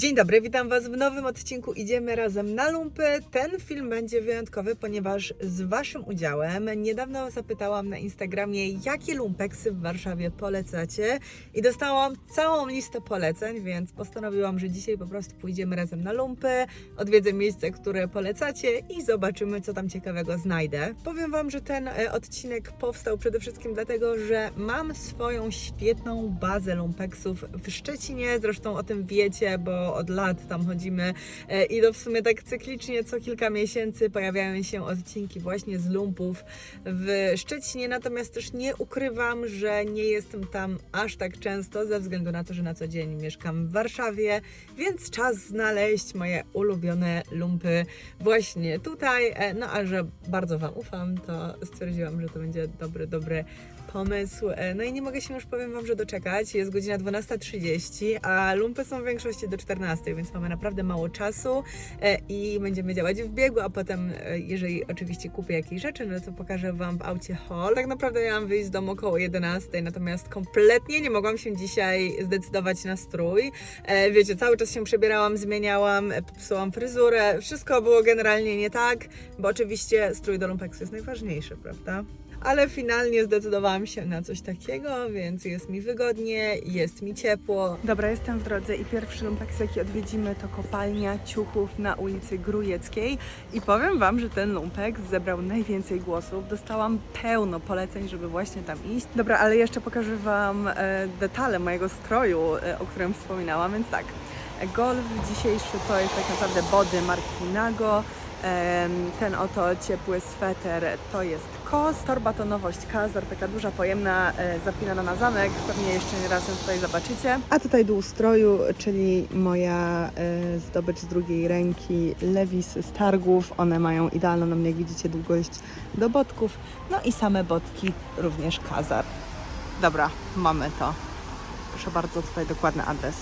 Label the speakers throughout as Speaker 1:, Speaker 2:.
Speaker 1: Dzień dobry, witam Was w nowym odcinku Idziemy razem na lumpy. Ten film będzie wyjątkowy, ponieważ z Waszym udziałem niedawno zapytałam na Instagramie, jakie lumpeksy w Warszawie polecacie i dostałam całą listę poleceń, więc postanowiłam, że dzisiaj po prostu pójdziemy razem na lumpy, odwiedzę miejsce, które polecacie i zobaczymy, co tam ciekawego znajdę. Powiem Wam, że ten e, odcinek powstał przede wszystkim dlatego, że mam swoją świetną bazę lumpeksów w Szczecinie, zresztą o tym wiecie, bo od lat tam chodzimy e, i to w sumie tak cyklicznie co kilka miesięcy pojawiają się odcinki właśnie z lumpów w Szczecinie, natomiast też nie ukrywam, że nie jestem tam aż tak często ze względu na to, że na co dzień mieszkam w Warszawie, więc czas znaleźć moje ulubione lumpy właśnie tutaj. E, No a że bardzo Wam ufam, to stwierdziłam, że to będzie dobry, dobry pomysł. E, No i nie mogę się już powiem Wam, że doczekać. Jest godzina 12.30, a lumpy są w większości do 14, więc mamy naprawdę mało czasu e, i będziemy działać w biegu, a potem, e, jeżeli oczywiście kupię jakieś rzeczy, no to pokażę Wam w aucie haul. Tak naprawdę miałam wyjść z domu około 11, natomiast kompletnie nie mogłam się dzisiaj zdecydować na strój. Wiecie, cały czas się przebierałam, zmieniałam, popsułam fryzurę, wszystko było generalnie nie tak, bo oczywiście strój do lumpeksu jest najważniejszy, prawda? Ale finalnie zdecydowałam się na coś takiego, więc jest mi wygodnie, jest mi ciepło.
Speaker 2: Dobra, jestem w drodze i pierwszy lumpeks, jaki odwiedzimy, to kopalnia ciuchów na ulicy Grujeckiej. I powiem Wam, że ten lumpeks zebrał najwięcej głosów. Dostałam pełno poleceń, żeby właśnie tam iść. Dobra, ale jeszcze pokażę Wam e, detale mojego stroju, e, o którym wspominałam, więc tak. Golf dzisiejszy to jest tak naprawdę body marki Nago. Ten oto ciepły sweter to jest kos. Torba to nowość Kazar, taka duża, pojemna, e, zapinana na zamek. Pewnie jeszcze nie raz ją tutaj zobaczycie. A tutaj dół stroju, czyli moja e, zdobycz z drugiej ręki, Levis z targów. One mają idealną na mnie, jak widzicie, długość do botków. No i same botki również Kazar. Dobra, mamy to. Proszę bardzo, tutaj dokładny adres.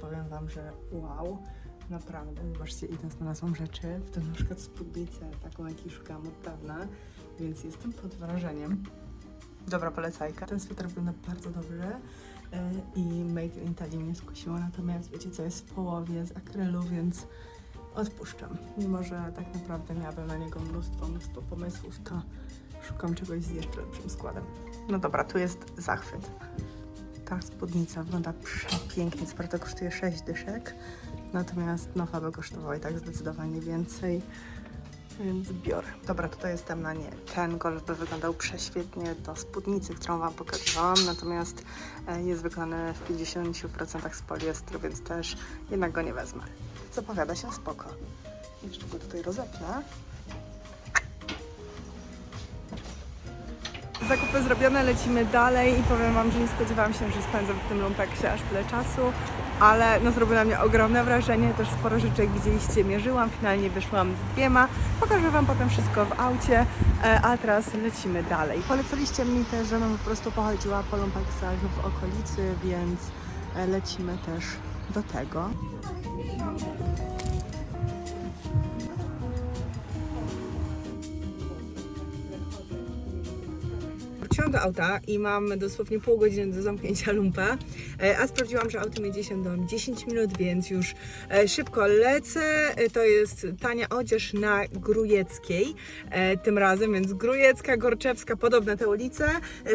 Speaker 2: Powiem Wam, że wow, naprawdę, zobaczcie ile znalazłam rzeczy, w tym na przykład spódnicę, taką jakiej szukałam od dawna, więc jestem pod wrażeniem. Dobra polecajka. Ten sweter wygląda bardzo dobrze e, i Made in Italy mnie skusiło, natomiast wiecie co, jest w połowie z akrylu, więc odpuszczam. Mimo, że tak naprawdę miałabym na niego mnóstwo, mnóstwo pomysłów, to szukam czegoś z jeszcze lepszym składem. No dobra, tu jest zachwyt. Ta spódnica wygląda przepięknie, co prawda kosztuje 6 dyszek, natomiast nowa by kosztowała i tak zdecydowanie więcej, więc biorę. Dobra, tutaj jestem na nie. Ten golf by wyglądał prześwietnie do spódnicy, którą Wam pokazywałam, natomiast e, jest wykonany w 50% z poliestru, więc też jednak go nie wezmę. Zapowiada się spoko. Jeszcze go tutaj rozepnę. Zakupy zrobione, lecimy dalej i powiem Wam, że nie spodziewałam się, że spędzę w tym lumpeksie aż tyle czasu, ale no zrobiło na mnie ogromne wrażenie, też sporo rzeczy jak widzieliście mierzyłam, finalnie wyszłam z dwiema, pokażę Wam potem wszystko w aucie, e, a teraz lecimy dalej. Polecaliście mi też, żebym po prostu pochodziła po lumpeksach w okolicy, więc e, lecimy też do tego.
Speaker 1: Wróciłam do auta i mam dosłownie pół godziny do zamknięcia lumpa, e, a sprawdziłam, że auto jedzie się do 10 minut, więc już e, szybko lecę. E, To jest tania odzież na Grujeckiej tym razem, więc Grujecka, Gorczewska, podobne te ulice.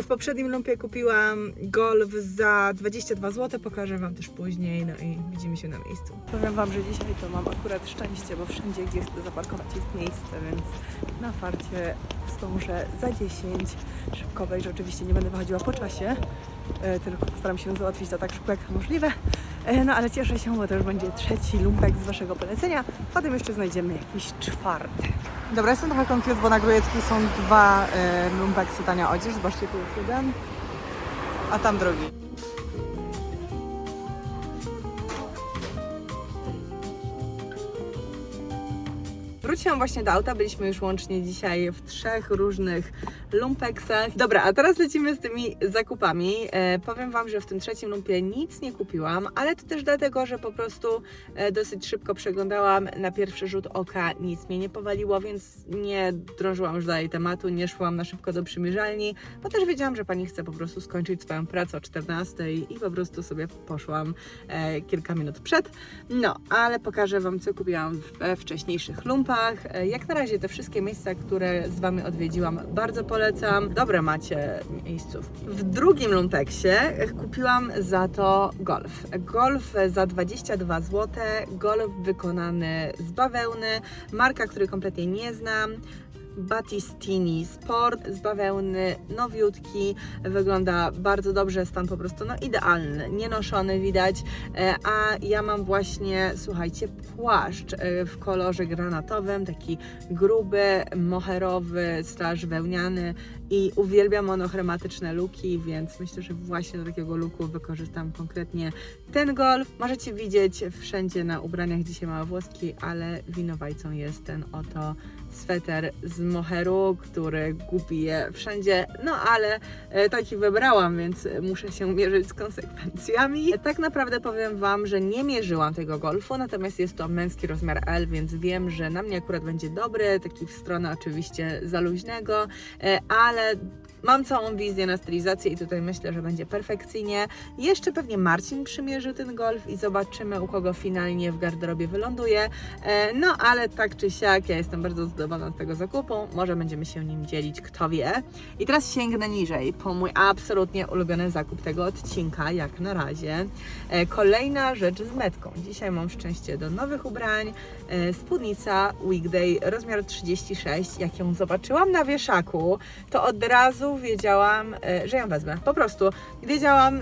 Speaker 1: W poprzednim lumpie kupiłam Golf za 22 zł, pokażę Wam też później, no i widzimy się na miejscu.
Speaker 2: Powiem Wam, że dzisiaj to mam akurat szczęście, bo wszędzie, gdzie chcę zaparkować jest miejsce, więc na farcie zdążę za 10 szybko wejść. Oczywiście nie będę wychodziła po czasie, e, tylko postaram się załatwić to tak szybko jak możliwe. E, No ale cieszę się, bo to już będzie trzeci lumpek z Waszego polecenia. Potem jeszcze znajdziemy jakiś czwarty. Dobra, jestem trochę confused, bo na Grujeckiej są dwa e, lumpeksy tania odzież. Zobaczcie, tu jest jeden, a tam drugi.
Speaker 1: Wróciłam właśnie do auta, byliśmy już łącznie dzisiaj w trzech różnych lumpeksach. Dobra, a teraz lecimy z tymi zakupami. E, powiem Wam, że w tym trzecim lumpie nic nie kupiłam, ale to też dlatego, że po prostu e, dosyć szybko przeglądałam. Na pierwszy rzut oka nic mnie nie powaliło, więc nie drążyłam już dalej tematu, nie szłam na szybko do przymierzalni, bo też wiedziałam, że Pani chce po prostu skończyć swoją pracę o 14 i po prostu sobie poszłam e, kilka minut przed. No, ale pokażę Wam, co kupiłam we wcześniejszych lumpach. E, Jak na razie te wszystkie miejsca, które z Wami odwiedziłam, bardzo polecam. Dobre macie miejscówki. W drugim lumpeksie kupiłam za to golf. Golf za 22 zł, golf wykonany z bawełny, marka, której kompletnie nie znam. Battistini Sport z bawełny, nowiutki, wygląda bardzo dobrze, stan po prostu no idealny, nienoszony widać, E, a ja mam właśnie, słuchajcie, płaszcz e, w kolorze granatowym, taki gruby, moherowy, slash wełniany i uwielbiam monochromatyczne luki, więc myślę, że właśnie do takiego luku wykorzystam konkretnie ten golf. Możecie widzieć wszędzie na ubraniach dzisiaj małe włoski, ale winowajcą jest ten oto sweter z moheru, który gubi je wszędzie, no ale e, taki wybrałam, więc muszę się mierzyć z konsekwencjami. Tak naprawdę powiem Wam, że nie mierzyłam tego golfu, natomiast jest to męski rozmiar L, więc wiem, że na mnie akurat będzie dobry, taki w stronę oczywiście za luźnego, e, ale Mam całą wizję na stylizację i tutaj myślę, że będzie perfekcyjnie. Jeszcze pewnie Marcin przymierzy ten golf i zobaczymy, u kogo finalnie w garderobie wyląduje. E, No ale tak czy siak, ja jestem bardzo zadowolona z tego zakupu. Może będziemy się nim dzielić, kto wie. I teraz sięgnę niżej po mój absolutnie ulubiony zakup tego odcinka, jak na razie. E, Kolejna rzecz z metką. Dzisiaj mam szczęście do nowych ubrań. E, Spódnica Weekday rozmiar 36. Jak ją zobaczyłam na wieszaku, to od razu wiedziałam, e, że ją wezmę. Po prostu wiedziałam,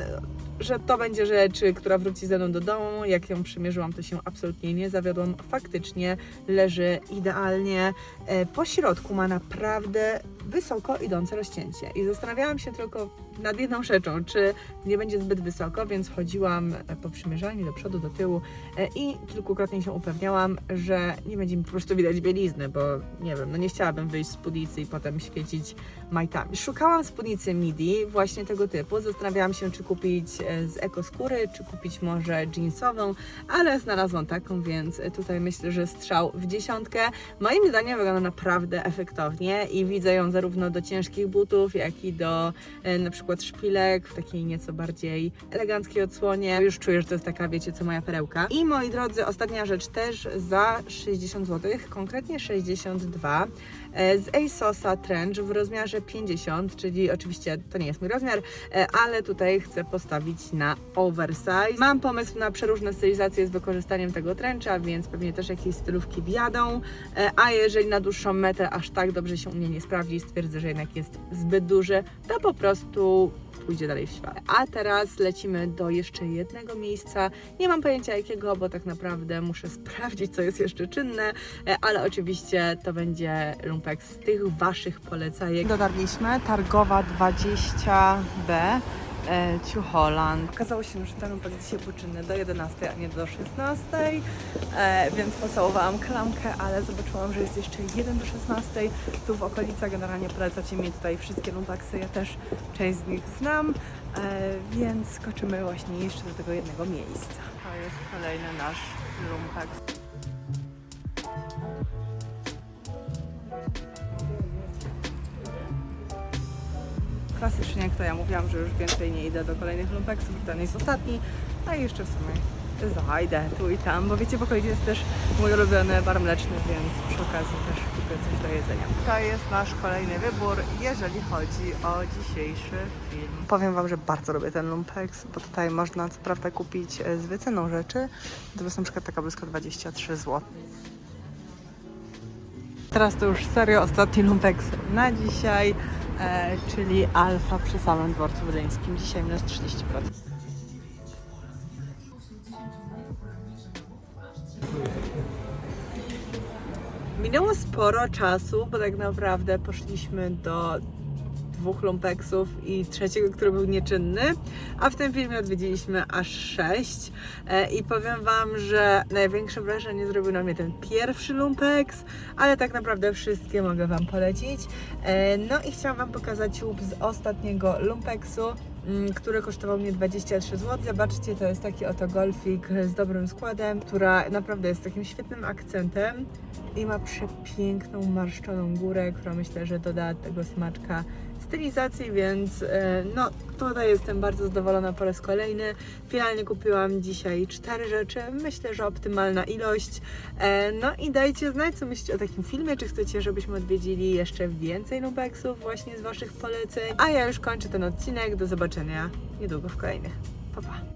Speaker 1: że to będzie rzecz, która wróci ze mną do domu. Jak ją przymierzyłam, to się absolutnie nie zawiodłam. Faktycznie leży idealnie. E, Po środku ma naprawdę wysoko idące rozcięcie. I zastanawiałam się tylko nad jedną rzeczą, czy nie będzie zbyt wysoko, więc chodziłam e, po przymierzalni do przodu, do tyłu e, i kilkukrotnie się upewniałam, że nie będzie mi po prostu widać bielizny, bo nie wiem, no nie chciałabym wyjść z spódnicy i potem świecić majtami. Szukałam spódnicy midi właśnie tego typu. Zastanawiałam się, czy kupić e, z ekoskóry, czy kupić może jeansową, ale znalazłam taką, więc tutaj myślę, że strzał w dziesiątkę. Moim zdaniem wygląda naprawdę efektownie i widzę ją zarówno do ciężkich butów, jak i do e, na przykład szpilek w takiej nieco bardziej eleganckiej odsłonie. Już czuję, że to jest taka, wiecie, co moja perełka. I moi drodzy, ostatnia rzecz też za 60 zł, konkretnie 62 e, z ASOSa Trench w rozmiarze 50, czyli oczywiście to nie jest mój rozmiar, e, ale tutaj chcę postawić na oversize. Mam pomysł na przeróżne stylizacje z wykorzystaniem tego trencha, więc pewnie też jakieś stylówki wjadą, e, a jeżeli na dłuższą metę aż tak dobrze się u mnie nie sprawdzi i stwierdzę, że jednak jest zbyt duży, to po prostu pójdzie dalej w świat. A teraz lecimy do jeszcze jednego miejsca. Nie mam pojęcia jakiego, bo tak naprawdę muszę sprawdzić, co jest jeszcze czynne, e, ale oczywiście to będzie lumpek z tych Waszych polecajek. Dotarliśmy, targowa 20B. E, Ciu Holland. Okazało się, że ten lumpek dzisiaj był czynny do 11, a nie do 16, e, więc pocałowałam klamkę, ale zobaczyłam, że jest jeszcze 1 do 16. Tu w okolicach generalnie polecacie mi tutaj wszystkie lumpeksy, ja też część z nich znam, e, więc skoczymy właśnie jeszcze do tego jednego miejsca. To jest kolejny nasz lumpeks. Klasycznie, jak to ja mówiłam, że już więcej nie idę do kolejnych lumpeksów, ten jest ostatni, a jeszcze w sumie zajdę tu i tam, bo wiecie, w okolicy jest też mój ulubiony bar mleczny, więc przy okazji też kupię coś do jedzenia. To jest nasz kolejny wybór, jeżeli chodzi o dzisiejszy film. Powiem Wam, że bardzo lubię ten lumpeks, bo tutaj można co prawda kupić e, z wyceną rzeczy, to jest na przykład taka blisko 23 zł. Teraz to już serio ostatni lumpeks na dzisiaj, czyli Alfa przy samym dworcu wiedeńskim. Dzisiaj minus 30%. Minęło sporo czasu, bo tak naprawdę poszliśmy do dwóch lumpeksów i trzeciego, który był nieczynny, a w tym filmie odwiedziliśmy aż sześć e, i powiem Wam, że największe wrażenie zrobił na mnie ten pierwszy lumpeks, ale tak naprawdę wszystkie mogę Wam polecić. E, No i chciałam Wam pokazać łup z ostatniego lumpeksu, mm, który kosztował mnie 23 zł. Zobaczcie, to jest taki oto golfik z dobrym składem, która naprawdę jest takim świetnym akcentem i ma przepiękną marszczoną górę, która myślę, że doda tego smaczka stylizacji, więc e, no tutaj jestem bardzo zadowolona po raz kolejny. Finalnie kupiłam dzisiaj cztery rzeczy, myślę, że optymalna ilość. E, No i dajcie znać, co myślicie o takim filmie, czy chcecie, żebyśmy odwiedzili jeszcze więcej lumpeksów właśnie z Waszych poleceń. A ja już kończę ten odcinek, do zobaczenia niedługo w kolejnych. Pa, pa.